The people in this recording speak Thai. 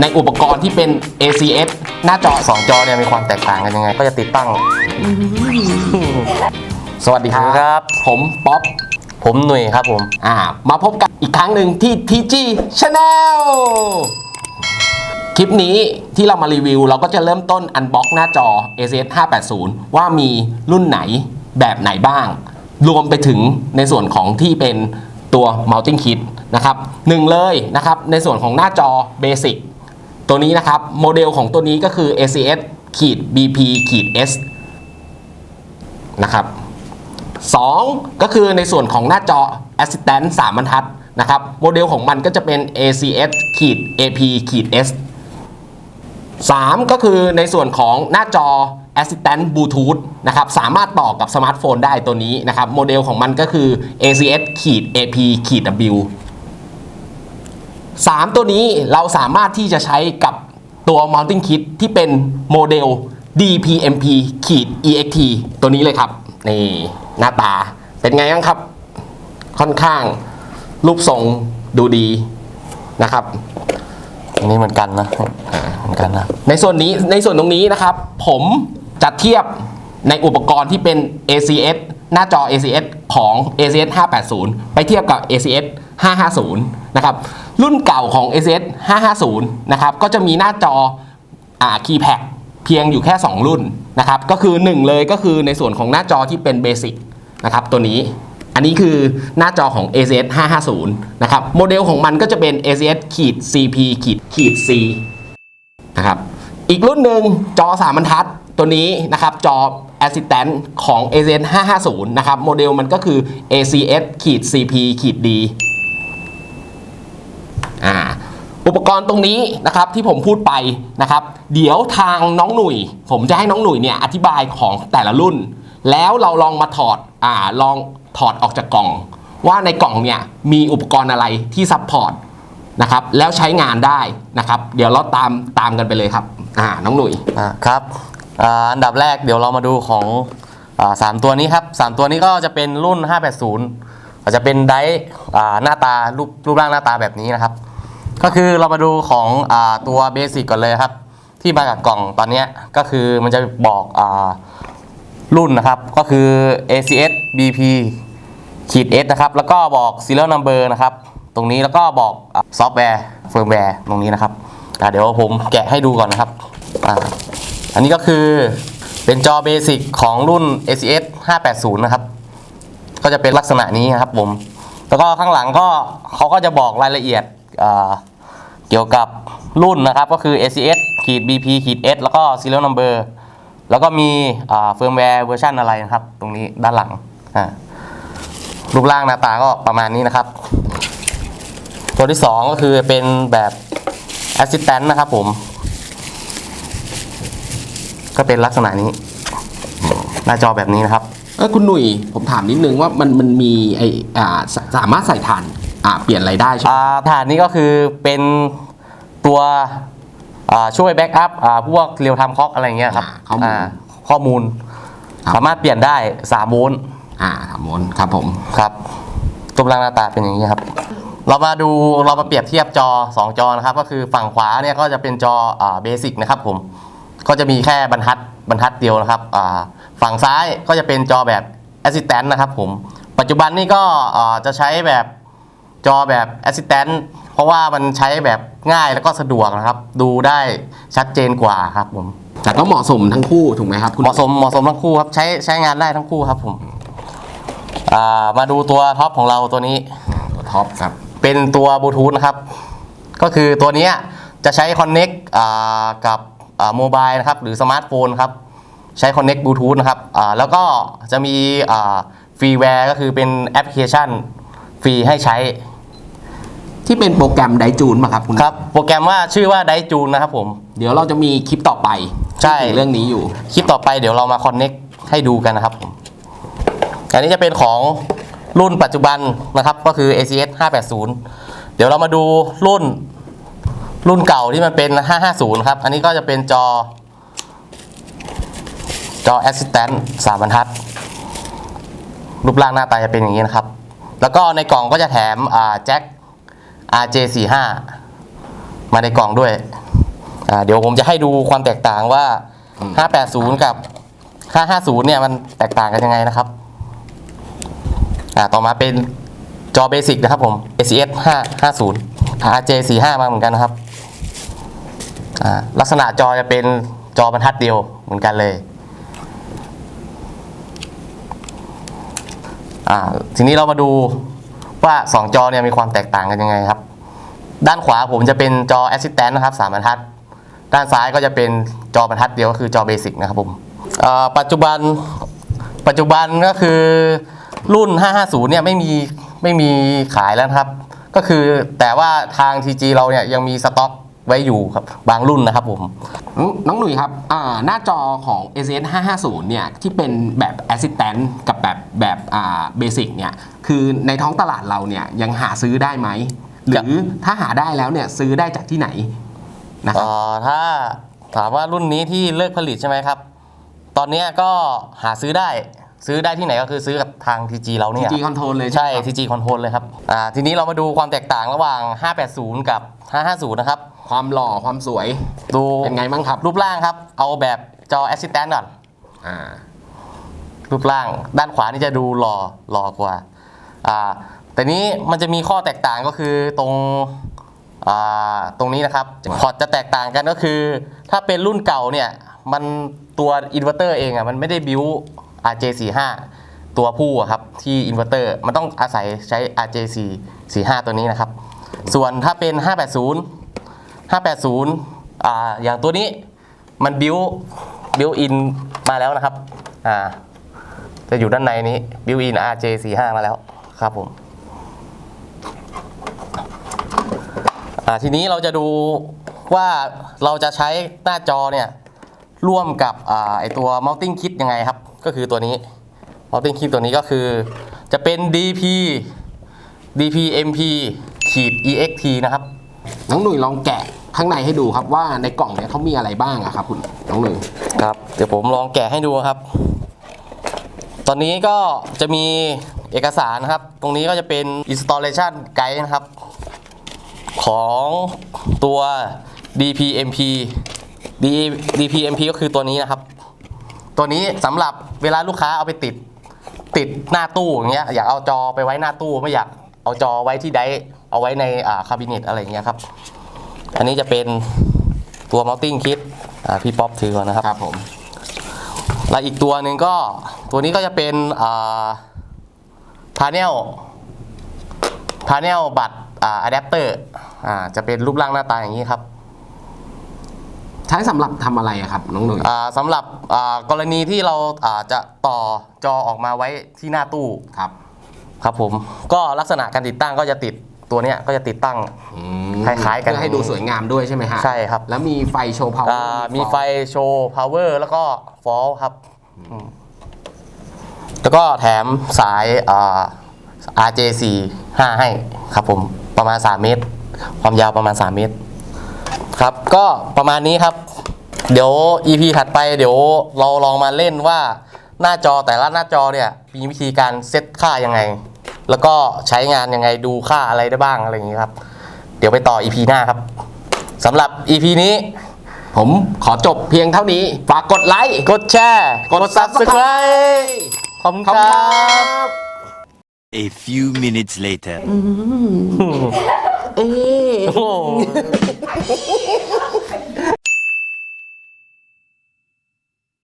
ในอุปกรณ์ที่เป็น ACS หน้าจอสองจอเนี่ยมีความแตกต่างกันยังไง ก็จะติดตั้ง สวัสดีครัครับ ผมป๊อป ผมหนุ่ยครับผม อ่า มาพบกันอีกครั้งหนึ่งที่ TG Channel คลิปนี้ที่เรามารีวิว เราก็จะเริ่มต้นอันบ็อกหน้าจอ ACS 580 ว่ามีรุ่นไหนแบบไหนบ้าง รวมไปถึงในส่วนของที่เป็นตัว Mounting Kit นะครับหนึ่งเลยนะครับ ในส่วนของหน้าจอ Basic ตัวนี้นะครับ โมเดลของตัวนี้ก็คือ ACS ขีด BP ขีด S นะครับ2ก็คือในส่วนของหน้าจอ Assistant 3บรรทัดนะครับ โมเดลของมันก็จะเป็น ACS ขีด AP ขีด S 3ก็คือในส่วนของหน้าจอ Assistant Bluetooth นะครับสามารถต่อกับสมาร์ทโฟนได้ตัวนี้นะครับ โมเดลของมันก็คือ ACS ขีด AP ขีด W 3 ตัวนี้เราสามารถที่จะใช้กับตัว Mounting Kit ที่เป็นโมเดล DPMP ขีด EXT ตัวนี้เลยครับ นี่หน้าตาเป็นไงบ้างครับ ค่อนข้างรูปทรงดูดีนะครับอันนี้เหมือนกันนะเหมือนกันนะ ในส่วนนี้ในส่วนตรงนี้นะครับ ผมจะเทียบในอุปกรณ์ที่เป็น ACS หน้าจอ ACS ของ ACS 580 ไปเทียบกับ ACS 550 นะครับ รุ่นเก่าของ ACS 550 นะครับ ก็จะมีหน้าจออ่าคีย์แพดเพียงอยู่แค่ 2 รุ่นนะครับ ก็คือ 1 เลยก็คือในส่วนของหน้าจอที่เป็นเบสิกนะครับตัวนี้ อันนี้คือหน้าจอของ ACS 550 นะครับ โมเดลของมันก็จะเป็น ACS ขีด CP ขีดขีด C นะครับ อีกรุ่นหนึ่งจอ3บรรทัดตัวนี้นะครับจอ Assistant ของ ACS 550 นะครับ โมเดลมันก็คือ ACS ขีด CP ขีด D อุปกรณ์ตรงนี้นะครับที่ผมพูดไปนะครับ เดี๋ยวทางน้องหนุ่ย ผมจะให้น้องหนุ่ยเนี่ยอธิบายของแต่ละรุ่น แล้วเราลองมาถอดอ่าลองถอดออกจากกล่อง ว่าในกล่องเนี่ยมีอุปกรณ์อะไรที่ซัพพอร์ตนะครับแล้วใช้งานได้นะครับ เดี๋ยวเราตามตามกันไปเลยครับอ่าน้องหนุ่ยอ่าครับ อันดับแรกเดี๋ยวเรามาดูของสามตัวนี้ครับสามตัวนี้ก็จะเป็นรุ่น 580อาจจะเป็นไดหน้าตารูปรูปร่างหน้าตาแบบนี้นะครับ ก็คือเรามาดูของอตัวเบสิกก่อนเลยครับ ที่มากับกล่องตอนนี้ก็คือมันจะบอกอรุ่นนะครับ ก็คือ ACS BP ขีด S นะครับ แล้วก็บอก serial number นะครับ ตรงนี้แล้วก็บอกซอฟต์แวร์เฟิร์มแวร์ตรงนี้นะครับเดี๋ยวผมแกะให้ดูก่อนนะครับ อันนี้ก็คือเป็นจอเบสิกของรุ่น ACS 580 นะครับ ก็จะเป็นลักษณะนี้ครับผม แล้วก็ข้างหลังก็เขาก็จะบอกรายละเอียดเกี่ยวกับรุ่นนะครับ ก็คือ ACS ขีด BP ขีด S แล้วก็ serial number แล้วก็มีเฟิร์มแวร์เวอร์ชันอะไรนะครับ ตรงนี้ด้านหลัง รูปร่างหน้าตาก็ประมาณนี้นะครับ ตัวที่ 2 ก็คือเป็นแบบ Assistant นะครับผม ก็เป็นลักษณะนี้ หน้าจอแบบนี้นะครับ เออคุณหนุ่ยผมถามนิดนึงว่ามันมันมีไออ่าสสามารถใส่ถ่านอ่าเปลี่ยนอะไรได้ใช่ไหมอ่าฐานนี้ก็คือเป็นตัวอ่าช่วยแบ็กอัพอ่าพวกเรียวไทม์คล็อกอะไรเงี้ยครับข้อมูล อ่าข้อมูล ครับ สามารถเปลี่ยนได้3โวลต์อ่าถามมนครับผม ครับรูปร่างหน้าตาเป็นอย่างนี้ครับ เรามาดูเรามาเปรียบเทียบจอ 2 จอนะครับ ก็คือฝั่งขวาเนี่ยก็จะเป็นจออ่าเบสิกนะครับผม ก็จะมีแค่บรรทัดบรรทัดเดียวนะครับอ่าฝั่งซ้ายก็จะเป็นจอแบบ Assistant นะครับผม ปัจจุบันนี่ก็อ่าจะใช้แบบจอแบบ Assistant เพราะว่ามันใช้แบบง่ายแล้วก็สะดวกนะครับ ดูได้ชัดเจนกว่าครับผมแต่ก็เหมาะสมทั้งคู่ถูกไหมครับคุณเหมาะสมเหมาะสมทั้งคู่ครับใช้ใช้งานได้ทั้งคู่ครับผมอ่ามาดูตัวท็อปของเราตัวนี้ตัวท็อปครับเป็นตัวบลูทูธนะครับ ก็คือตัวเนี้ยจะใช้คอนเน็กกับ โมบายนะครับหรือสมาร์ทโฟนครับใช้คอนเน็กบลูทูธนะครับอ่าแล้วก็จะมีฟรีแวร์ก็คือเป็นแอปพลิเคชันฟรีให้ใช้ ที่เป็นโปรแกรมไดจูนมาครับคุณครับ โปรแกรมว่าชื่อว่าไดจูนนะครับผม เดี๋ยวเราจะมีคลิปต่อไปใช่พูดถึงเรื่องนี้อยู่ คลิปต่อไปเดี๋ยวเรามาคอนเน็กให้ดูกันนะครับผมอันนี้จะเป็นของรุ่นปัจจุบันนะครับก็คือ ACS 580 เดี๋ยวเรามาดูรุ่น รุ่นเก่าที่มันเป็น 550 ครับ อันนี้ก็จะเป็นจอ จอ Assistant 3บรรทัด รูปร่างหน้าตาจะเป็นอย่างนี้นะครับ แล้วก็ในกล่องก็จะแถมแจ็ค RJ45 มาในกล่องด้วย เดี๋ยวผมจะให้ดูความแตกต่างว่า 580 กับ 550 เนี่ยมันแตกต่างกันยังไงนะครับต่อมาเป็นจอเบสิกนะครับผม ACS 550 RJ 45 มาเหมือนกันนะครับ ลักษณะจอจะเป็นจอบรรทัดเดียวเหมือนกันเลยอ่าทีนี้เรามาดูว่า 2 จอเนี่ยมีความแตกต่างกันยังไงครับ ด้านขวาผมจะเป็นจอ Assistant นะครับ3บรรทัด ด้านซ้ายก็จะเป็นจอบรรทัดเดียวก็คือจอเบสิกนะครับผมปัจจุบันปัจจุบันก็คือรุ่น 550 เนี่ยไม่มีไม่มีขายแล้วครับ ก็คือแต่ว่าทาง TG เราเนี่ยยังมีสต็อก ไว้อยู่ครับบางรุ่นนะครับผมน้องน้องหนุ่ยครับอ่าหน้าจอของ ACS 550เนี่ยที่เป็นแบบ Assistant กับแบบแบบอ่า Basic เนี่ยคือในท้องตลาดเราเนี่ยยังหาซื้อได้ไหม หรือถ้าหาได้แล้วเนี่ยซื้อได้จากที่ไหนนะครับเอ่อถ้าถามว่ารุ่นนี้ที่เลิกผลิตใช่ไหมครับ ตอนเนี้ยก็หาซื้อได้ ซื้อได้ที่ไหนก็คือซื้อกับทาง TG เราเนี่ย TG Control เลยใช่ใช่ไหมครับ TG Control เลยครับอ่าทีนี้เรามาดูความแตกต่างระหว่าง 580 กับ 550 นะครับ ความหล่อความสวย ดูเป็นไงบ้างครับ รูปร่างครับ เอาแบบจอ Assistant ก่อนอ่ารูปร่างด้านขวานี่จะดูหล่อหล่อกว่าอ่าแต่นี้มันจะมีข้อแตกต่างก็คือตรงอ่าตรงนี้นะครับพอร์ตจะแตกต่างกันก็คือ ถ้าเป็นรุ่นเก่าเนี่ยมันตัวอินเวอร์เตอร์เองอะมันไม่ได้บิว RJ45 ตัวผู้ครับที่อินเวอร์เตอร์มันต้องอาศัยใช้ RJ445 ตัวนี้นะครับ ส่วนถ้าเป็น 580 580อ่าอย่างตัวนี้มันบิวบิวอินมาแล้วนะครับอ่าจะอยู่ด้านในนี้ built in RJ45 มาแล้วครับผมอ่าทีนี้เราจะดูว่าเราจะใช้หน้าจอเนี่ย ร่วมกับอ่าไอตัว mounting kit ยังไงครับ ก็คือตัวนี้ mounting kit ตัวนี้ก็คือจะเป็น DP DPMP ขีด EXT นะครับ น้องหนุ่ยลองแกะข้างในให้ดูครับว่าในกล่องเนี่ยเขามีอะไรบ้างอะครับคุณน้องหนุ่ยครับ เดี๋ยวผมลองแกะให้ดูครับ ตอนนี้ก็จะมีเอกสารนะครับ ตรงนี้ก็จะเป็น installation guide นะครับ ของตัว DPMP D- DPMP ก็คือตัวนี้นะครับ ตัวนี้สำหรับเวลาลูกค้าเอาไปติด ติดหน้าตู้อย่างเงี้ยอยากเอาจอไปไว้หน้าตู้ไม่อยากเอาจอไว้ที่ไดร์เอาไว้ในอ่าคาบิเนตอะไรอย่างเงี้ยครับ อันนี้จะเป็นตัว mounting kit อ่าพี่ป๊อปถือก่อนนะครับครับผมแล้วอีกตัวหนึ่งก็ตัวนี้ก็จะเป็นพาเนลพาเนลบัตรอะแดปเตอร์อ่าจะเป็นรูปร่างหน้าตาอย่างนี้ครับ ใช้สำหรับทำอะไรอะครับน้องหนุ่ย อ่าสำหรับอ่ากรณีที่เราอ่าจะต่อจอออกมาไว้ที่หน้าตู้ครับครับผม ก็ลักษณะการติดตั้งก็จะติดตัวเนี้ยก็จะติดตั้ง อืมคล้ายๆกันเพื่อให้ดูสวยงามด้วยใช่ไหมฮะใช่ครับ แล้วมีไฟโชว์พาวเวออ่าร์มีไฟโชว์พาวเวอร์แล้วก็ฟอลครับอืมแล้วก็แถมสายอ่า RJ45 ให้ครับผมประมาณ 3 เมตร ความยาวประมาณ 3 เมตร ครับ ก็ประมาณนี้ครับ เดี๋ยว EP ถัดไปเดี๋ยวเราลองมาเล่นว่าหน้าจอแต่ละหน้าจอเนี่ยมีวิธีการเซตค่ายังไง แล้วก็ใช้งานยังไงดูค่าอะไรได้บ้างอะไรอย่างนี้ครับ เดี๋ยวไปต่อ EP หน้าครับสำหรับ EP นี้ ผมขอจบเพียงเท่านี้ ฝากกดไลค์ กดแชร์ กด subscribe ขอบคุณขอบคคุณรัครับ บ A few minutes later. โอ้โห oh, oh, oh, oh.